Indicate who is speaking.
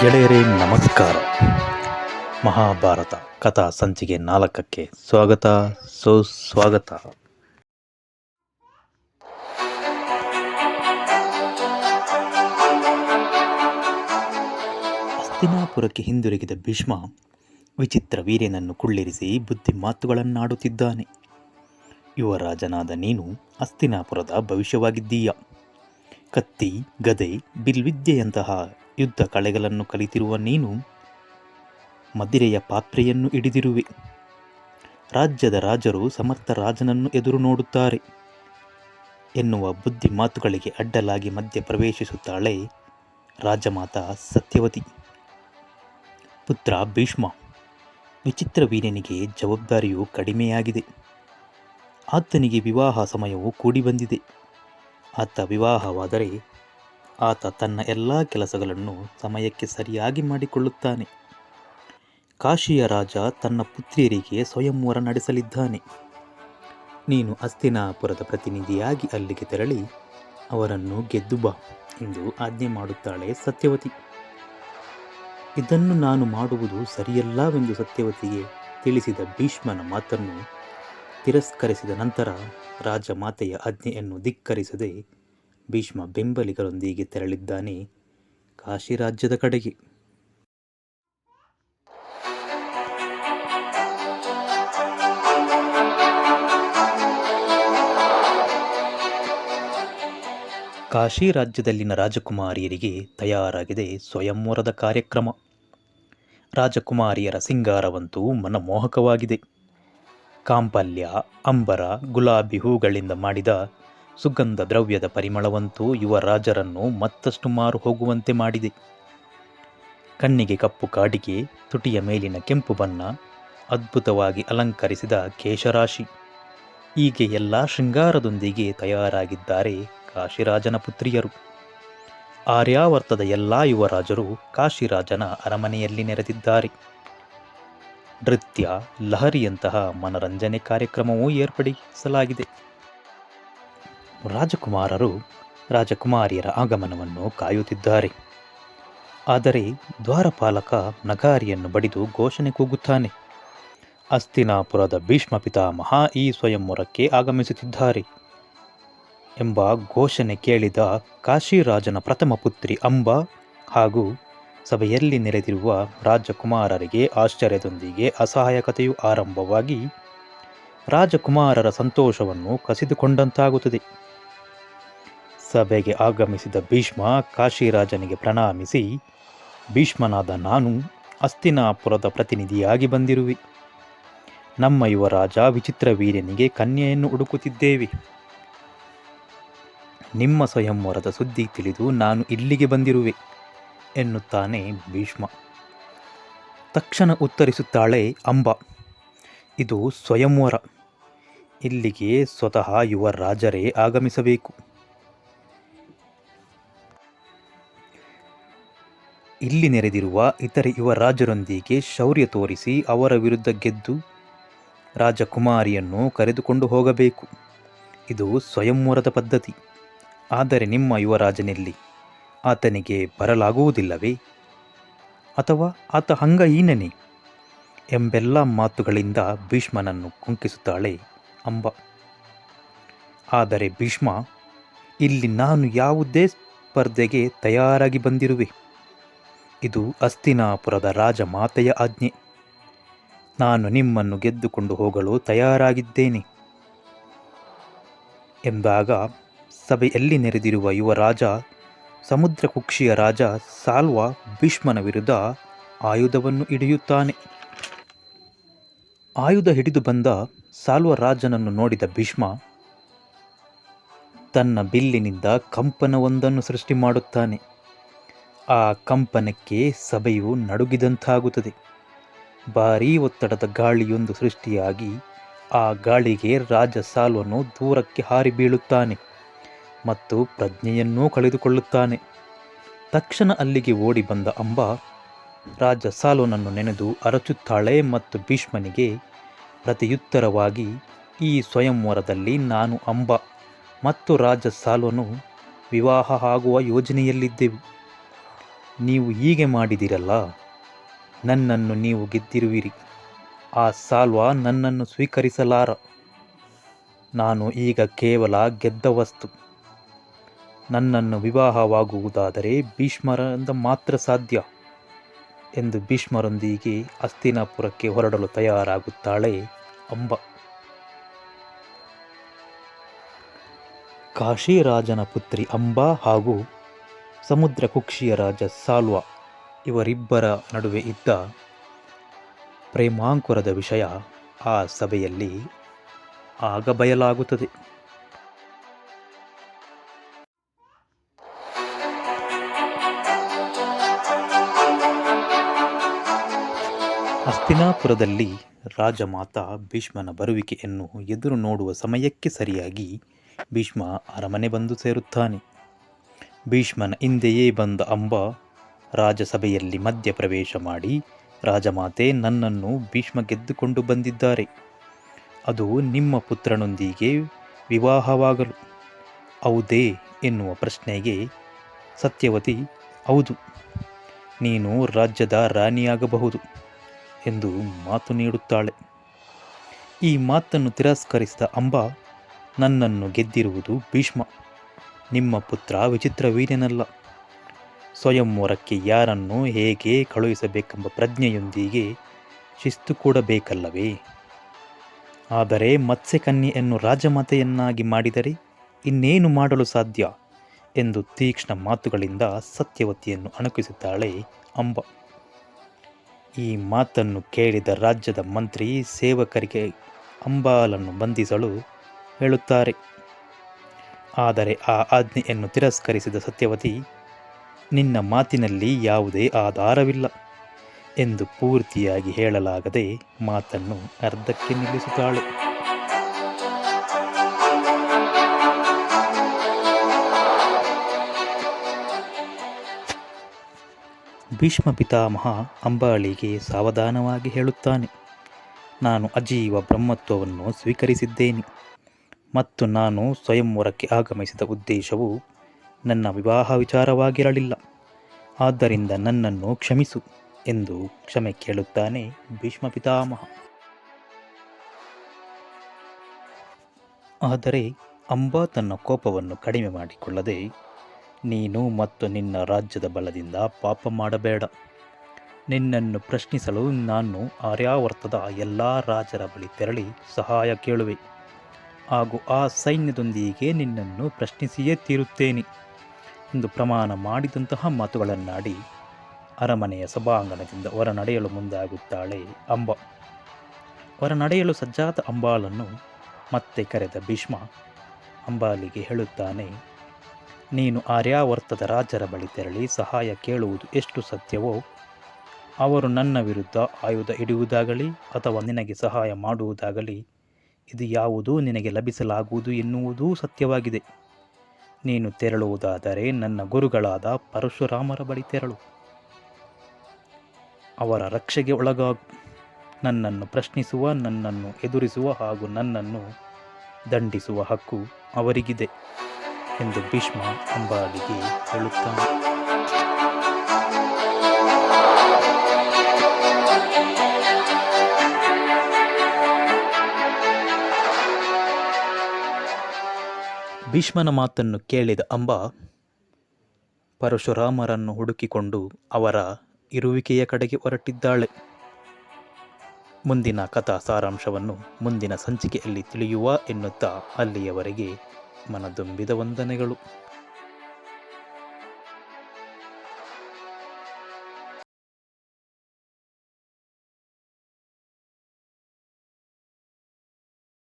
Speaker 1: ಗೆಳೆಯರೇ, ನಮಸ್ಕಾರ. ಮಹಾಭಾರತ ಕಥಾ ಸಂಚಿಕೆ ನಾಲ್ಕಕ್ಕೆ ಸ್ವಾಗತ. ಸುಸ್ವಾಗತ. ಹಸ್ತಿನಾಪುರಕ್ಕೆ ಹಿಂದಿರುಗಿದ ಭೀಷ್ಮ ವಿಚಿತ್ರ ವೀರ್ಯನನ್ನು ಕುಳ್ಳಿರಿಸಿ ಬುದ್ಧಿ ಮಾತುಗಳನ್ನಾಡುತ್ತಿದ್ದಾನೆ. ಯುವರಾಜನಾದ ನೀನು ಅಸ್ತಿನಾಪುರದ ಭವಿಷ್ಯವಾಗಿದ್ದೀಯ. ಕತ್ತಿ, ಗದೆ, ಬಿಲ್ವಿದ್ಯೆಯಂತಹ ಯುದ್ಧ ಕಳೆಗಳನ್ನು ಕಲಿತಿರುವ ನೀನು ಮದಿರೆಯ ಪಾತ್ರೆಯನ್ನು ಹಿಡಿದಿರುವೆ. ರಾಜ್ಯದ ರಾಜರು ಸಮರ್ಥ ರಾಜನನ್ನು ಎದುರು ನೋಡುತ್ತಾರೆ. ಎನ್ನುವ ಬುದ್ಧಿ ಮಾತುಗಳಿಗೆ ಅಡ್ಡಲಾಗಿ ಮಧ್ಯ ಪ್ರವೇಶಿಸುತ್ತಾಳೆ ರಾಜಮಾತ ಸತ್ಯವತಿ. ಪುತ್ರ ಭೀಷ್ಮ, ವಿಚಿತ್ರ ವೀರ್ಯನಿಗೆ ಜವಾಬ್ದಾರಿಯು ಕಡಿಮೆಯಾಗಿದೆ. ಆತನಿಗೆ ವಿವಾಹ ಸಮಯವು ಕೂಡಿ ಬಂದಿದೆ ಆತ ವಿವಾಹವಾದರೆ ಆತ ತನ್ನ ಎಲ್ಲ ಕೆಲಸಗಳನ್ನು ಸಮಯಕ್ಕೆ ಸರಿಯಾಗಿ ಮಾಡಿಕೊಳ್ಳುತ್ತಾನೆ. ಕಾಶಿಯ ರಾಜ ತನ್ನ ಪುತ್ರಿಯರಿಗೆ ಸ್ವಯಂವರ ನಡೆಸಲಿದ್ದಾನೆ. ನೀನು ಅಸ್ತಿನಾಪುರದ ಪ್ರತಿನಿಧಿಯಾಗಿ ಅಲ್ಲಿಗೆ ತೆರಳಿ ಅವರನ್ನು ಗೆದ್ದು ಬಾ ಎಂದು ಆಜ್ಞೆ ಮಾಡುತ್ತಾಳೆ ಸತ್ಯವತಿ. ಇದನ್ನು ನಾನು ಮಾಡುವುದು ಸರಿಯಲ್ಲವೆಂದು ಸತ್ಯವತಿಗೆ ತಿಳಿಸಿದ ಭೀಷ್ಮನ ಮಾತನ್ನು ತಿರಸ್ಕರಿಸಿದ ನಂತರ ರಾಜಮಾತೆಯ ಆಜ್ಞೆಯನ್ನು ಧಿಕ್ಕರಿಸದೆ ಭೀಷ್ಮ ಬೆಂಬಲಿಗರೊಂದಿಗೆ ತೆರಳಿದ್ದಾನೆ ಕಾಶಿ ರಾಜ್ಯದ ಕಡೆಗೆ. ಕಾಶಿ ರಾಜ್ಯದಲ್ಲಿನ ರಾಜಕುಮಾರಿಯರಿಗೆ ತಯಾರಾಗಿದೆ ಸ್ವಯಂವರದ ಕಾರ್ಯಕ್ರಮ. ರಾಜಕುಮಾರಿಯರ ಸಿಂಗಾರವಂತೂ ಮನಮೋಹಕವಾಗಿದೆ. ಕಾಂಪಲ್ಯ, ಅಂಬರ, ಗುಲಾಬಿ ಹೂಗಳಿಂದ ಮಾಡಿದ ಸುಗಂಧ ದ್ರವ್ಯದ ಪರಿಮಳವಂತೂ ಯುವ ರಾಜರನ್ನು ಮತ್ತಷ್ಟು ಮಾರು ಹೋಗುವಂತೆ ಮಾಡಿದೆ. ಕಣ್ಣಿಗೆ ಕಪ್ಪು ಕಾಡಿಗೆ ತುಟಿಯ ಮೇಲಿನ ಕೆಂಪು ಬಣ್ಣ ಅದ್ಭುತವಾಗಿ ಅಲಂಕರಿಸಿದ ಕೇಶರಾಶಿ. ಹೀಗೆ ಎಲ್ಲ ಶೃಂಗಾರದೊಂದಿಗೆ ತಯಾರಾಗಿದ್ದಾರೆ ಕಾಶಿರಾಜನ ಪುತ್ರಿಯರು. ಆರ್ಯಾವರ್ತದ ಎಲ್ಲ ಯುವರಾಜರು ಕಾಶಿರಾಜನ ಅರಮನೆಯಲ್ಲಿ ನೆರೆದಿದ್ದಾರೆ. ನೃತ್ಯ, ಲಹರಿಯಂತಹ ಮನರಂಜನೆ ಕಾರ್ಯಕ್ರಮವೂ ಏರ್ಪಡಿಸಲಾಗಿದೆ. ರಾಜಕುಮಾರರು ರಾಜಕುಮಾರಿಯರ ಆಗಮನವನ್ನು ಕಾಯುತ್ತಿದ್ದಾರೆ. ಆದರೆ ದ್ವಾರಪಾಲಕ ನಗಾರಿಯನ್ನು ಬಡಿದು ಘೋಷಣೆ ಕೂಗುತ್ತಾನೆ. ಅಸ್ತಿನಾಪುರದ ಭೀಷ್ಮ ಪಿತಾಮಹ ಈ ಸ್ವಯಂವರಕ್ಕೆ ಆಗಮಿಸುತ್ತಿದ್ದಾರೆ ಎಂಬ ಘೋಷಣೆ ಕೇಳಿದ ಕಾಶಿರಾಜನ ಪ್ರಥಮ ಪುತ್ರಿ ಅಂಬ ಹಾಗೂ ಸಭೆಯಲ್ಲಿ ನೆರೆದಿರುವ ರಾಜಕುಮಾರರಿಗೆ ಆಶ್ಚರ್ಯದೊಂದಿಗೆ ಅಸಹಾಯಕತೆಯು ಆರಂಭವಾಗಿ ರಾಜಕುಮಾರರ ಸಂತೋಷವನ್ನು ಕಸಿದುಕೊಂಡಂತಾಗುತ್ತದೆ. ಸಭೆಗೆ ಆಗಮಿಸಿದ ಭೀಷ್ಮ ಕಾಶಿರಾಜನಿಗೆ ಪ್ರಣಾಮಿಸಿ, ಭೀಷ್ಮನಾದ ನಾನು ಅಸ್ತಿನಾಪುರದ ಪ್ರತಿನಿಧಿಯಾಗಿ ಬಂದಿರುವೆ. ನಮ್ಮ ಯುವರಾಜ ವಿಚಿತ್ರ ವೀರ್ಯನಿಗೆ ಕನ್ಯೆಯನ್ನು ಹುಡುಕುತ್ತಿದ್ದೇವೆ. ನಿಮ್ಮ ಸ್ವಯಂವರದ ಸುದ್ದಿ ತಿಳಿದು ನಾನು ಇಲ್ಲಿಗೆ ಬಂದಿರುವೆ, ಎನ್ನುತ್ತಾನೆ ಭೀಷ್ಮ. ತಕ್ಷಣ ಉತ್ತರಿಸುತ್ತಾಳೆ ಅಂಬ. ಇದು ಸ್ವಯಂವರ. ಇಲ್ಲಿಗೆ ಸ್ವತಃ ಯುವ ರಾಜರೇ ಆಗಮಿಸಬೇಕು. ಇಲ್ಲಿ ನೆರೆದಿರುವ ಇತರೆ ಯುವ ರಾಜರೊಂದಿಗೆ ಶೌರ್ಯ ತೋರಿಸಿ ಅವರ ವಿರುದ್ಧ ಗೆದ್ದು ರಾಜಕುಮಾರಿಯನ್ನು ಕರೆದುಕೊಂಡು ಹೋಗಬೇಕು. ಇದು ಸ್ವಯಂವರದ ಪದ್ಧತಿ. ಆದರೆ ನಿಮ್ಮ ಯುವರಾಜನೆಲ್ಲಿ ಆತನಿಗೆ ಬರಲಾಗುವುದಿಲ್ಲವೇ? ಅಥವಾ ಆತ ಅಂಗಹೀನನೇ ಎಂಬೆಲ್ಲ ಮಾತುಗಳಿಂದ ಭೀಷ್ಮನನ್ನು ಕುಂಕಿಸುತ್ತಾಳೆ. ಅಂಬ. ಆದರೆ ಭೀಷ್ಮ, ಇಲ್ಲಿ ನಾನು ಯಾವುದೇ ಸ್ಪರ್ಧೆಗೆ ತಯಾರಾಗಿ ಬಂದಿರುವೆ. ಇದು ಅಸ್ತಿನಾಪುರದ ರಾಜಮಾತೆಯ ಆಜ್ಞೆ. ನಾನು ನಿಮ್ಮನ್ನು ಗೆದ್ದುಕೊಂಡು ಹೋಗಲು ತಯಾರಾಗಿದ್ದೇನೆ. ಎಂದಾಗ ಸಭೆಯಲ್ಲಿ ನೆರೆದಿರುವ ಯುವ ರಾಜ ಸಮುದ್ರ ಕುಕ್ಷಿಯ ರಾಜ ಸಾಲ್ವ ಭೀಷ್ಮನ ವಿರುದ್ಧ ಆಯುಧವನ್ನು ಹಿಡಿಯುತ್ತಾನೆ. ಆಯುಧ ಹಿಡಿದು ಬಂದ ಸಾಲ್ವ ರಾಜನನ್ನು ನೋಡಿದ ಭೀಷ್ಮ, ತನ್ನ ಬಿಲ್ಲಿನಿಂದ ಕಂಪನವೊಂದನ್ನು ಸೃಷ್ಟಿ ಮಾಡುತ್ತಾನೆ. ಆ ಕಂಪನಕ್ಕೆ ಸಭೆಯು ನಡುಗಿದಂತಾಗುತ್ತದೆ. ಭಾರೀ ಒತ್ತಡದ ಗಾಳಿಯೊಂದು ಸೃಷ್ಟಿಯಾಗಿ ಆ ಗಾಳಿಗೆ ರಾಜ ಸಾಲ್ವನು ದೂರಕ್ಕೆ ಹಾರಿ ಬೀಳುತ್ತಾನೆ ಮತ್ತು ಪ್ರಜ್ಞೆಯನ್ನೂ ಕಳೆದುಕೊಳ್ಳುತ್ತಾನೆ. ತಕ್ಷಣ ಅಲ್ಲಿಗೆ ಓಡಿ ಬಂದ ಅಂಬ ರಾಜ ಸಾಲೋನನ್ನು ನೆನೆದು ಅರಚುತ್ತಾಳೆ ಮತ್ತು ಭೀಷ್ಮನಿಗೆ ಪ್ರತಿಯುತ್ತರವಾಗಿ, ಈ ಸ್ವಯಂವರದಲ್ಲಿ ನಾನು ಅಂಬ ಮತ್ತು ರಾಜ ಸಾಲೋನು ವಿವಾಹ ಆಗುವ ಯೋಜನೆಯಲ್ಲಿದ್ದೆವು. ನೀವು ಹೀಗೆ ಮಾಡಿದಿರಲ್ಲ, ನನ್ನನ್ನು ನೀವು ಗೆದ್ದಿರುವಿರಿ. ಆ ಸಾಲ್ವ ನನ್ನನ್ನು ಸ್ವೀಕರಿಸಲಾರ. ನಾನು ಈಗ ಕೇವಲ ಗೆದ್ದ ವಸ್ತು. ನನ್ನನ್ನು ವಿವಾಹವಾಗುವುದಾದರೆ ಭೀಷ್ಮರಿಂದ ಮಾತ್ರ ಸಾಧ್ಯ. ಎಂದು ಭೀಷ್ಮರೊಂದಿಗೆ ಅಸ್ತಿನಾಪುರಕ್ಕೆ ಹೊರಡಲು ತಯಾರಾಗುತ್ತಾಳೆ ಅಂಬ. ಕಾಶಿರಾಜನ ಪುತ್ರಿ ಅಂಬಾ ಹಾಗೂ ಸಮುದ್ರ ಕುಕ್ಷಿಯ ರಾಜ ಸಾಲ್ವ ಇವರಿಬ್ಬರ ನಡುವೆ ಇದ್ದ ಪ್ರೇಮಾಂಕುರದ ವಿಷಯ ಆ ಸಭೆಯಲ್ಲಿ ಆಗ ಬಯಲಾಗುತ್ತದೆ ಹಸ್ತಿನಾಪುರದಲ್ಲಿ ರಾಜಮಾತ ಭೀಷ್ಮನ ಬರುವಿಕೆಯನ್ನು ಎದುರು ನೋಡುವ ಸಮಯಕ್ಕೆ ಸರಿಯಾಗಿ ಭೀಷ್ಮ ಅರಮನೆ ಬಂದು ಸೇರುತ್ತಾನೆ. ಭೀಷ್ಮನ ಹಿಂದೆಯೇ ಬಂದ ಅಂಬ ರಾಜಸಭೆಯಲ್ಲಿ ಮಧ್ಯ ಪ್ರವೇಶ ಮಾಡಿ ರಾಜಮಾತೆ ನನ್ನನ್ನು ಭೀಷ್ಮ ಗೆದ್ದುಕೊಂಡು ಬಂದಿದ್ದಾರೆ. ಅದು ನಿಮ್ಮ ಪುತ್ರನೊಂದಿಗೆ ವಿವಾಹವಾಗಲು. ಹೌದೇ ಎನ್ನುವ ಪ್ರಶ್ನೆಗೆ ಸತ್ಯವತಿ ಹೌದು. ನೀನು ರಾಜ್ಯದ ರಾಣಿಯಾಗಬಹುದು. ಎಂದು ಮಾತು ನೀಡುತ್ತಾಳೆ. ಈ ಮಾತನ್ನು ತಿರಸ್ಕರಿಸಿದ ಅಂಬ, ನನ್ನನ್ನು ಗೆದ್ದಿರುವುದು ಭೀಷ್ಮ. ನಿಮ್ಮ ಪುತ್ರ ವಿಚಿತ್ರ ವೀರ್ಯನಲ್ಲ. ಸ್ವಯಂವರಕ್ಕೆ ಯಾರನ್ನು ಹೇಗೆ ಕಳುಹಿಸಬೇಕೆಂಬ ಪ್ರಜ್ಞೆಯೊಂದಿಗೆ ಶಿಸ್ತು ಕೂಡ ಬೇಕಲ್ಲವೇ ಆದರೆ ಮತ್ಸ್ಯಕನ್ಯೆಯನ್ನು ರಾಜಮಾತೆಯನ್ನಾಗಿ ಮಾಡಿದರೆ ಇನ್ನೇನು ಮಾಡಲು ಸಾಧ್ಯ? ಎಂದು ತೀಕ್ಷ್ಣ ಮಾತುಗಳಿಂದ ಸತ್ಯವತಿಯನ್ನು ಅಣಕಿಸುತ್ತಾಳೆ ಅಂಬ. ಈ ಮಾತನ್ನು ಕೇಳಿದ ರಾಜ್ಯದ ಮಂತ್ರಿ ಸೇವಕರಿಗೆ ಅಂಬಾಲನ್ನು ಬಂಧಿಸಲು ಹೇಳುತ್ತಾರೆ. ಆದರೆ ಆ ಆಜ್ಞೆಯನ್ನು ತಿರಸ್ಕರಿಸಿದ ಸತ್ಯವತಿ, ನಿನ್ನ ಮಾತಿನಲ್ಲಿ ಯಾವುದೇ ಆಧಾರವಿಲ್ಲ ಎಂದು ಪೂರ್ತಿಯಾಗಿ ಹೇಳಲಾಗದೆ ಮಾತನ್ನು ಅರ್ಧಕ್ಕೆ ನಿಲ್ಲಿಸುತ್ತಾಳೆ. ಭೀಷ್ಮ ಪಿತಾಮಹ ಅಂಬಾಳಿಗೆ ಸಾವಧಾನವಾಗಿ ಹೇಳುತ್ತಾನೆ, ನಾನು ಅಜೀವ ಬ್ರಹ್ಮತ್ವವನ್ನು ಸ್ವೀಕರಿಸಿದ್ದೇನೆ ಮತ್ತು ನಾನು ಸ್ವಯಂವರಕ್ಕೆ ಆಗಮಿಸಿದ ಉದ್ದೇಶವು ನನ್ನ ವಿವಾಹ ವಿಚಾರವಾಗಿರಲಿಲ್ಲ. ಆದ್ದರಿಂದ ನನ್ನನ್ನು ಕ್ಷಮಿಸು ಎಂದು ಕ್ಷಮೆ ಕೇಳುತ್ತಾನೆ ಭೀಷ್ಮ ಪಿತಾಮಹ ಆದರೆ ಅಂಬಾ ತನ್ನ ಕೋಪವನ್ನು ಕಡಿಮೆ ಮಾಡಿಕೊಳ್ಳದೆ ನೀನು ಮತ್ತು ನಿನ್ನ ರಾಜ್ಯದ ಬಲದಿಂದ ಪಾಪ ಮಾಡಬೇಡ. ನಿನ್ನನ್ನು ಪ್ರಶ್ನಿಸಲು ನಾನು ಆರ್ಯಾವರ್ತದ ಎಲ್ಲ ರಾಜರ ಬಳಿ ತೆರಳಿ ಸಹಾಯ ಕೇಳುವೆ. ಹಾಗೂ ಆ ಸೈನ್ಯದೊಂದಿಗೆ ನಿನ್ನನ್ನು ಪ್ರಶ್ನಿಸಿಯೇ ತೀರುತ್ತೇನೆ. ಎಂದು ಪ್ರಮಾಣ ಮಾಡಿದಂತಹ ಮಾತುಗಳನ್ನಾಡಿ ಅರಮನೆಯ ಸಭಾಂಗಣದಿಂದ ಹೊರ ನಡೆಯಲು ಮುಂದಾಗುತ್ತಾಳೆ ಅಂಬ. ಹೊರ ನಡೆಯಲು ಸಜ್ಜಾದ ಅಂಬಾಲನ್ನು ಮತ್ತೆ ಕರೆದ ಭೀಷ್ಮ ಅಂಬಾಲಿಗೆ ಹೇಳುತ್ತಾನೆ ನೀನು ಆರ್ಯಾವರ್ತದ ರಾಜರ ಬಳಿ ತೆರಳಿ ಸಹಾಯ ಕೇಳುವುದು ಎಷ್ಟು ಸತ್ಯವೋ, ಅವರು ನನ್ನ ವಿರುದ್ಧ ಆಯುಧ ಹಿಡಿಯುವುದಾಗಲಿ ಅಥವಾ ನಿನಗೆ ಸಹಾಯ ಮಾಡುವುದಾಗಲಿ, ಇದು ಯಾವುದೂ ನಿನಗೆ ಲಭಿಸಲಾಗುವುದು ಎನ್ನುವುದೂ ಸತ್ಯವಾಗಿದೆ. ನೀನು ತೆರಳುವುದಾದರೆ ನನ್ನ ಗುರುಗಳಾದ ಪರಶುರಾಮರ ಬಳಿ ತೆರಳು. ಅವರ ರಕ್ಷೆಗೆ ಒಳಗಾಗು, ನನ್ನನ್ನು ಪ್ರಶ್ನಿಸುವ, ನನ್ನನ್ನು ಎದುರಿಸುವ ಹಾಗೂ ನನ್ನನ್ನು ದಂಡಿಸುವ ಹಕ್ಕು ಅವರಿಗಿದೆ. ಎಂದು ಭೀಷ್ಮ ಅಂಬಾಲಿಗೆ ಹೇಳುತ್ತಾನೆ. ಭೀಷ್ಮನ ಮಾತನ್ನು ಕೇಳಿದ ಅಂಬ ಪರಶುರಾಮರನ್ನು ಹುಡುಕಿಕೊಂಡು ಅವರ ಇರುವಿಕೆಯ ಕಡೆಗೆ ಹೊರಟಿದ್ದಾಳೆ. ಮುಂದಿನ ಕಥಾ ಸಾರಾಂಶವನ್ನು ಮುಂದಿನ ಸಂಚಿಕೆಯಲ್ಲಿ ತಿಳಿಯುವ ಎನ್ನುತ್ತಾ ಅಲ್ಲಿಯವರೆಗೆ ಮನದುಂಬಿದ ವಂದನೆಗಳು.